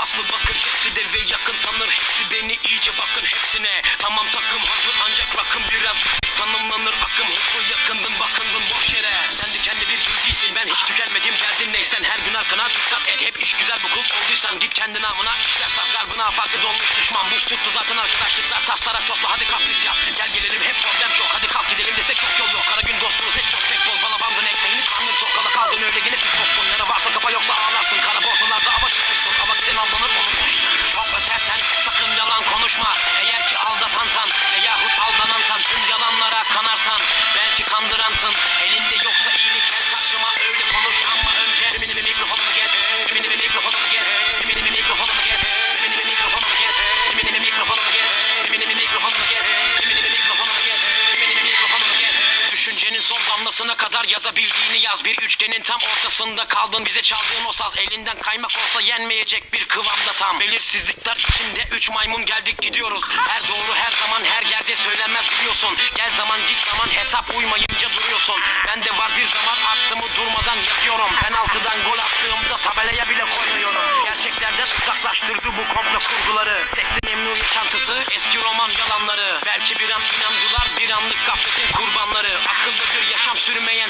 paslı bakır hepsi de ve yakın tanır. Hepsi beni iyice bakın hepsine. Tamam takım hazır ancak rakım biraz tanımlanır. Akım Hızlı yakındım bakındım boş yere. Sen dikenli bir gül değilsin ben hiç tükenmedim derdin neysen Her gün arkana dikkat et hep iş güzel bu kul olduysan. Git kendi namına işler saklar buna farkı dolmuş düşman Buz tuttu zaten arkadaşlıklar. Taslara topla hadi kadar yazabildiğini yaz. Bir üçgenin tam ortasında kaldın. Bize çaldığın o saz Elinden kaymak olsa yenmeyecek bir kıvamda tam. Belirsizlikler içinde üç maymun geldik gidiyoruz. Her doğru her zaman her yerde söylenmez biliyorsun. Gel zaman git zaman hesap uymayınca duruyorsun. Ben de var bir zaman aklımı durmadan yazıyorum. Penaltıdan gol attığımda tabelaya bile koymuyorum. Gerçeklerden uzaklaştırdı bu komplo kurguları sürmeyen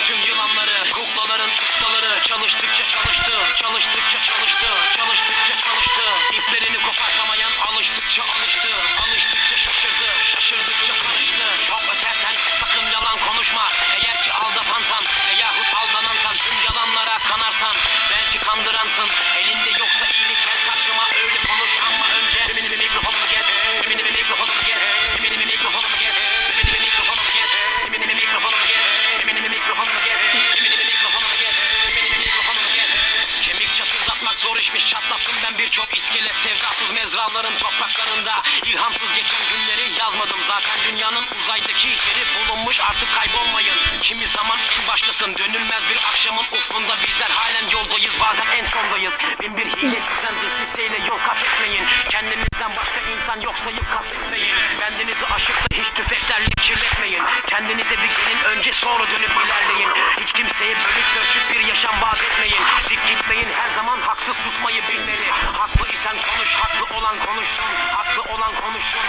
işmiş çatlattım ben birçok iskelet. Sevdasız mezraların topraklarında. İlhamsız geçen günleri yazmadım Zaten. Dünyanın uzaydaki yeri bulunmuş artık kaybolmayın. Kimi zaman en baştasın dönülmez bir akşamın ufkunda Bizler halen yoldayız. Bazen en sondayız. Bin bir hile sizden dış hisseyle yol kat etmeyin. Kendinizden başka insan yok sayıp kastetmeyin Bendinizi aşıp da hiç tüfeklerle kirletmeyin. Kendinize bir gelin önce sonra dönüp ilerleyin Hiç kimseye bölük pörçük bir yaşam vaat etmeyin. Dik gitmeyin her zaman haksız susmayı bilmeli. Haklı isen konuş haklı olan konuşsun. Haklı olan konuşsun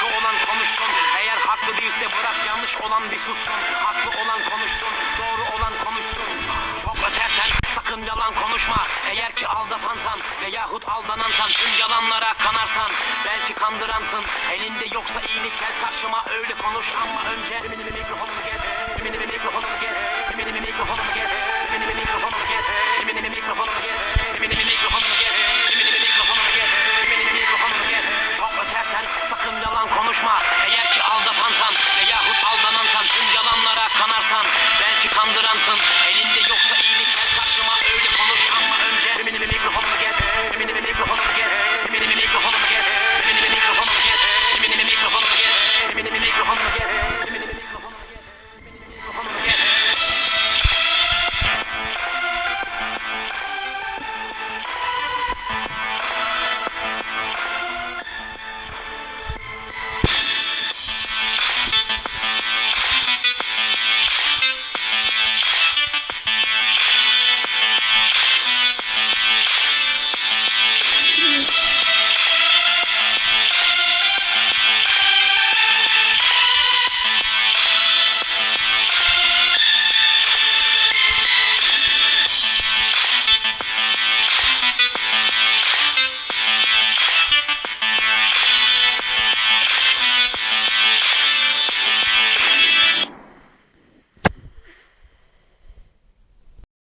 hakkı olan konuşsun. Eğer haklı değilse bırak yanlış olan bir sussun. Haklı olan konuşsun doğru olan konuşsun. Çok ötersen sakın yalan konuşma. Eğer ki aldatansan veyahut aldanansan Tüm yalanlara kanarsan belki kandıransın. Elinde yoksa iyilik gel karşıma öyle konuş. Ama önce mikrofonumu get mikrofonumu get Benim mikrofonumu sakın yalan konuşma Eğer ki aldatansan veyahut aldanansan Tüm yalanlara kanarsan belki kandıransın. Yoksa